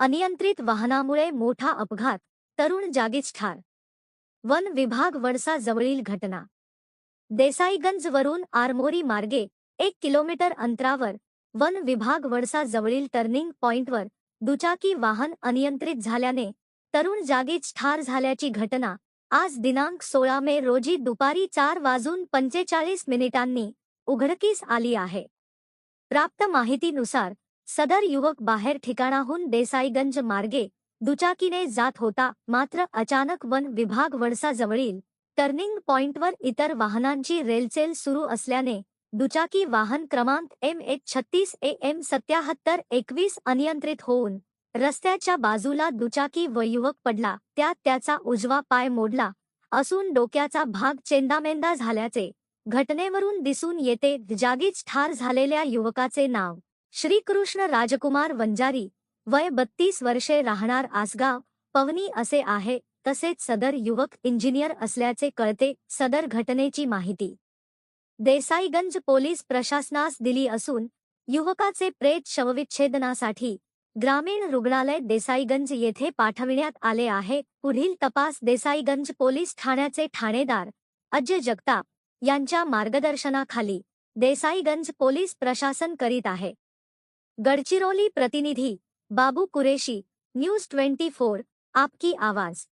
अनियंत्रित वाहनामुळे मोठा अपघात तरुण जागीच ठार. वन विभाग वडसा जवळील घटना. देसाईगंज वरून आरमोरी मार्गे एक किलोमीटर अंतरावर वन विभाग वडसा जवळील टर्निंग पॉइंटवर दुचाकी वाहन अनियंत्रित झाल्याने तरुण जागीच ठार झाल्याची घटना आज दिनांक सोळा मे रोजी दुपारी चार वाजून पंचेचाळीस मिनिटांनी उघडकीस आली आहे. प्राप्त माहितीनुसार सदर युवक बाहेर ठिकाणाहून देसाईगंज मार्गे दुचाकीने जात होता. मात्र अचानक वन विभाग वडसाजवळील टर्निंग पॉइंटवर इतर वाहनांची रेलचेल सुरू असल्याने दुचाकी वाहन क्रमांक एम एच छत्तीस ए एम सत्याहत्तर एकवीस अनियंत्रित होऊन रस्त्याच्या बाजूला दुचाकी व युवक पडला. त्यात त्याचा उजवा पाय मोडला असून डोक्याचा भाग चेंदामेंदा झाल्याचे घटनेवरून दिसून येते. जागीच ठार झालेल्या युवकाचे नाव श्रीकृष्ण राजकुमार वंजारी वय बत्तीस वर्षे राहणार आसगाव पवनी असे आहे तसेच सदर युवक इंजिनियर असल्याचे कळते सदर घटनेची माहिती. देसाईगंज पोलीस प्रशासनास दिली असून युवकाचे प्रेत शवविच्छेदनासाठी ग्रामीण रुग्णालय देसाईगंज येथे पाठविण्यात आले आहे. पुढील तपास देसाईगंज पोलीस ठाण्याचे ठाणेदार अजय जगताप यांच्या मार्गदर्शनाखाली देसाईगंज पोलीस प्रशासन करीत आहे. गडचिरोली प्रतिनिधी Babu Qureshi news twenty four आपकी आवाज.